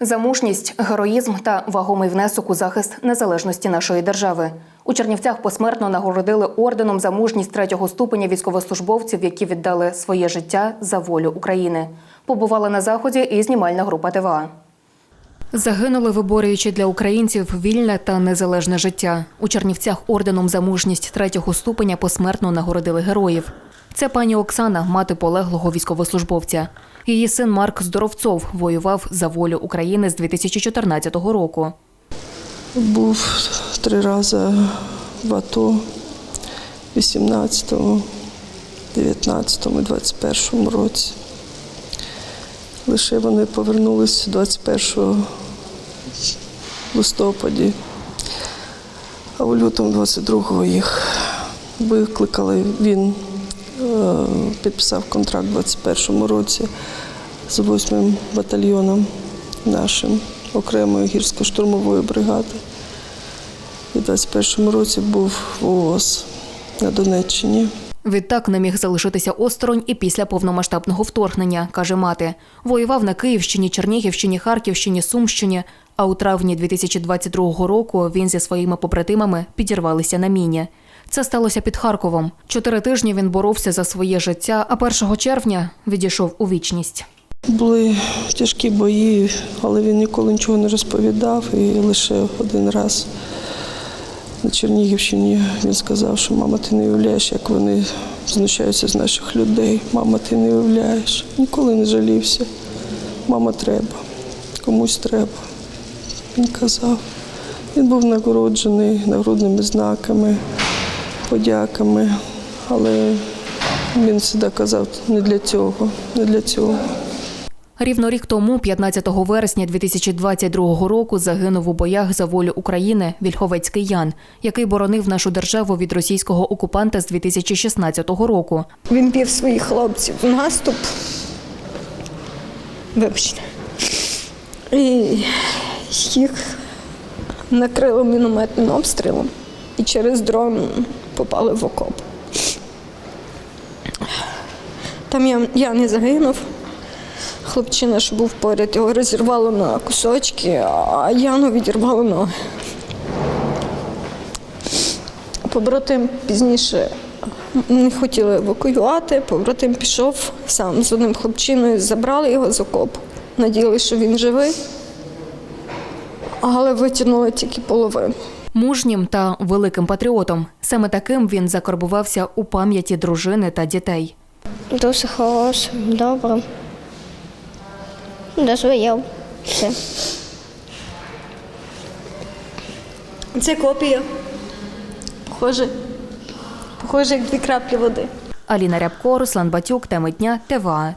За мужність, героїзм та вагомий внесок у захист незалежності нашої держави. У Чернівцях посмертно нагородили орденом за мужність третього ступеня військовослужбовців, які віддали своє життя за волю України. Побувала на заході і знімальна група ТВА. Загинули, виборюючи для українців вільне та незалежне життя. У Чернівцях орденом за мужність третього ступеня посмертно нагородили героїв. Це пані Оксана, мати полеглого військовослужбовця. Її син Марк Здоровцов воював за волю України з 2014 року. Був три рази в АТО 18-му, 19-му і 21-му році. Лише вони повернулися 21 листопаді, а у лютому 22-го їх викликали. Він підписав контракт у 21-му році з 8-м батальйоном нашим окремої гірсько-штурмової бригади. І в 21-му році був в ООС на Донеччині. Відтак не міг залишитися осторонь і після повномасштабного вторгнення, каже мати. Воював на Київщині, Чернігівщині, Харківщині, Сумщині. А у травні 2022 року він зі своїми побратимами підірвалися на міні. Це сталося під Харковом. Чотири тижні він боровся за своє життя, а 1 червня відійшов у вічність. Були тяжкі бої, але він ніколи нічого не розповідав. І лише один раз на Чернігівщині він сказав, що мама, ти не уявляєш, як вони знущаються з наших людей. Мама, ти не уявляєш. Ніколи не жалівся. Мама, треба, комусь треба. Він казав. Він був нагороджений нагрудними знаками, подяками, але він завжди казав, не для цього, не для цього. Рівно рік тому, 15 вересня 2022 року, загинув у боях за волю України Вільховецький Ян, який боронив нашу державу від російського окупанта з 2016 року. Він пів своїх хлопців в наступ. Вибачте. І їх накрило мінометним обстрілом і через дрон попали в окоп. Там я, я не загинув. Хлопчина, що був поряд, його розірвало на кусочки, а Яну відірвало ноги. Побратим пізніше не хотіли евакуювати. Побратим пішов сам з одним хлопчиною, забрали його з окопу. Надіялися, що він живий, але витягнули тільки половину. Мужнім та великим патріотом. Саме таким він закарбувався у пам'яті дружини та дітей. Дуже хорошим, добрим. Дозволяв все. Це копія. Похоже, похоже, як дві краплі води. Аліна Рябко, Руслан Батюк, теми дня, ТВА.